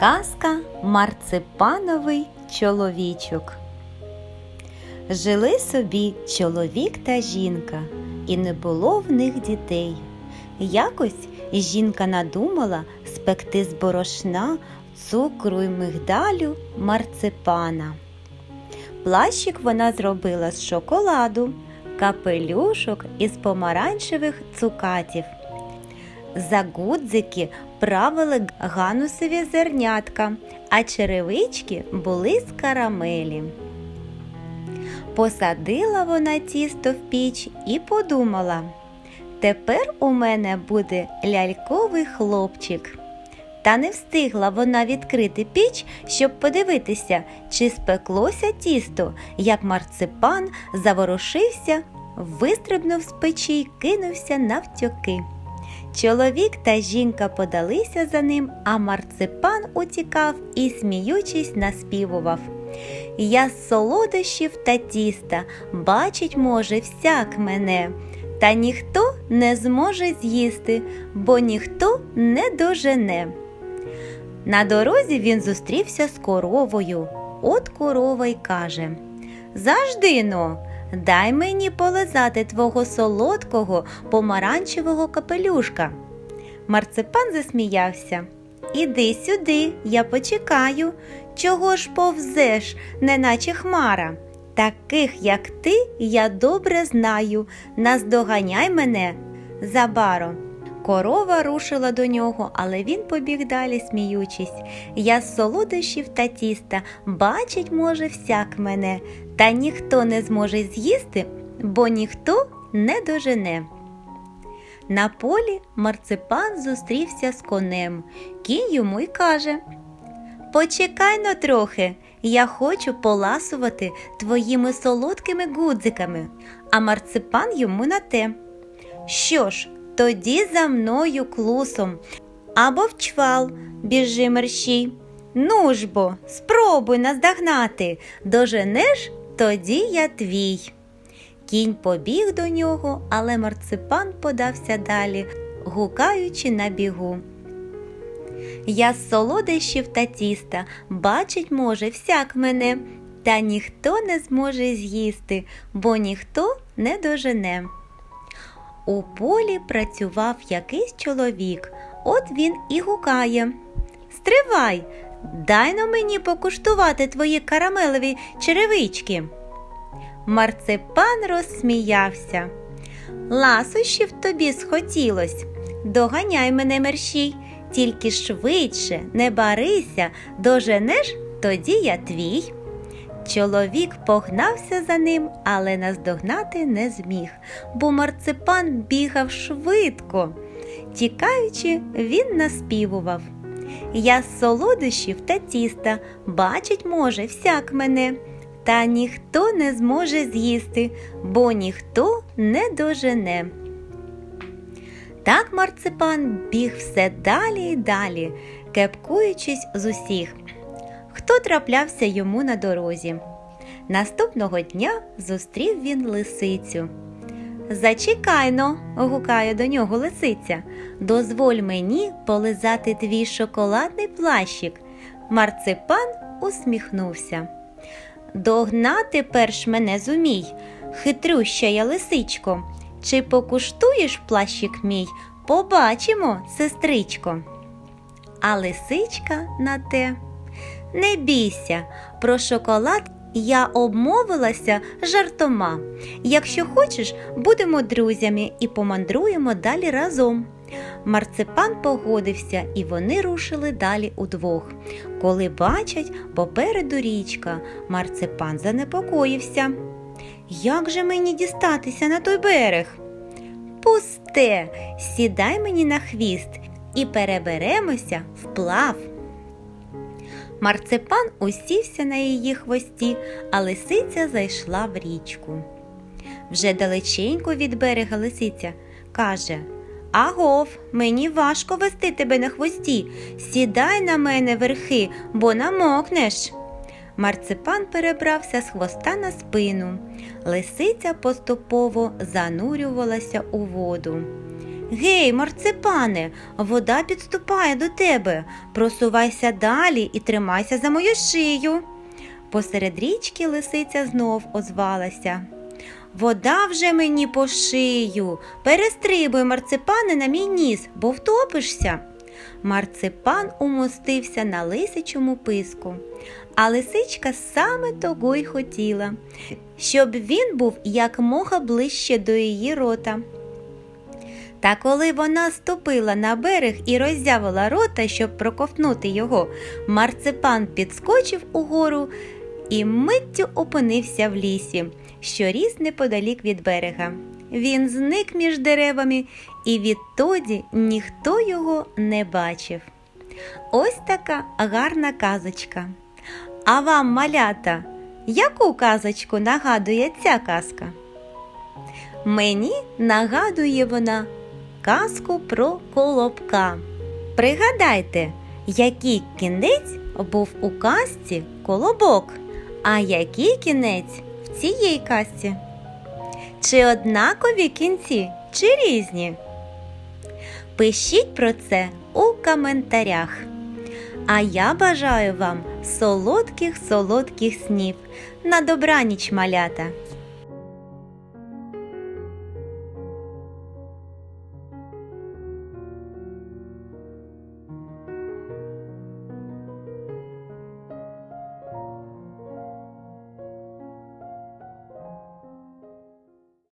Казка Марципановий чоловічок. Жили собі чоловік та жінка, і не було в них дітей. Якось жінка надумала спекти з борошна, цукру й мигдалю марципана. Плащик вона зробила з шоколаду, капелюшок із помаранчевих цукатів. За гудзики правили ганусові зернятка, а черевички були з карамелі. Посадила вона тісто в піч і подумала: тепер у мене буде ляльковий хлопчик. Та не встигла вона відкрити піч, щоб подивитися, чи спеклося тісто, як марципан заворушився, вистрибнув з печі й кинувся навтьоки. Чоловік та жінка подалися за ним, а марципан утікав і, сміючись, наспівував. Я з солодощів та тіста бачить може всяк мене, та ніхто не зможе з'їсти, бо ніхто не дожене. На дорозі він зустрівся з коровою. От корова й каже Заждино, дай мені полизати твого солодкого помаранчевого капелюшка. Марципан засміявся. Іди сюди, я почекаю. Чого ж повзеш, неначе хмара? Таких, як ти, я добре знаю. Наздоганяй мене забаро. Корова рушила до нього, але він побіг далі, сміючись. Я з солодощів та тіста бачить може всяк мене, та ніхто не зможе з'їсти, бо ніхто не дожене. На полі марципан зустрівся з конем. Кінь йому й каже Почекай но трохи, я хочу поласувати твоїми солодкими гудзиками, а марципан йому на те. Що ж, тоді за мною клусом, або в чвал біжи мерщій. Ну ж бо, спробуй наздогнати, доженеш, тоді я твій. Кінь побіг до нього, але марципан подався далі, гукаючи на бігу. Я з солодощів та тіста бачить може всяк мене, та ніхто не зможе з'їсти, бо ніхто не дожене. У полі працював якийсь чоловік, от він і гукає. Стривай, дай на мені покуштувати твої карамелеві черевички. Марципан розсміявся. Ласощів тобі схотілось. Доганяй мене мерщій, тільки швидше не барися, доженеш, тоді я твій. Чоловік погнався за ним, але наздогнати не зміг, бо марципан бігав швидко. Тікаючи, він наспівував. Я з солодощів та тіста бачить може всяк мене, та ніхто не зможе з'їсти, бо ніхто не дожене. Так марципан біг все далі й далі, кепкуючись з усіх, хто траплявся йому на дорозі. Наступного дня зустрів він лисицю. Зачекайно, гукає до нього лисиця, дозволь мені полизати твій шоколадний плащик. Марципан усміхнувся. Догнати перш мене зумій, хитрюща я лисичко. Чи покуштуєш плащик мій? Побачимо, сестричко. А лисичка на те. Не бійся, про шоколад я обмовилася жартома. Якщо хочеш, будемо друзями і помандруємо далі разом. Марципан погодився, і вони рушили далі удвох. Коли бачать попереду річка, марципан занепокоївся. Як же мені дістатися на той берег? Пусте, сідай мені на хвіст і переберемося вплав. Марципан усівся на її хвості, а лисиця зайшла в річку. Вже далеченько від берега лисиця каже Агов, мені важко вести тебе на хвості. Сідай на мене верхи, бо намокнеш. Марципан перебрався з хвоста на спину. Лисиця поступово занурювалася у воду. Гей, марципане, вода підступає до тебе. Просувайся далі і тримайся за мою шию. Посеред річки лисиця знов озвалася. Вода вже мені по шию. Перестрибуй, марципане, на мій ніс, бо втопишся. Марципан умостився на лисичому писку, а лисичка саме того й хотіла, щоб він був якмога ближче до її рота. Та коли вона ступила на берег і роззявила рота, щоб проковтнути його, марципан підскочив угору і миттю опинився в лісі, що ріс неподалік від берега. Він зник між деревами, і відтоді ніхто його не бачив. Ось така гарна казочка. А вам, малята, яку казочку нагадує ця казка? Мені нагадує вона казку про колобка. Пригадайте, який кінець був у казці колобок, а який кінець в цій казці? Чи однакові кінці, чи різні? Пишіть про це у коментарях. А я бажаю вам солодких солодких снів. На добраніч, малята!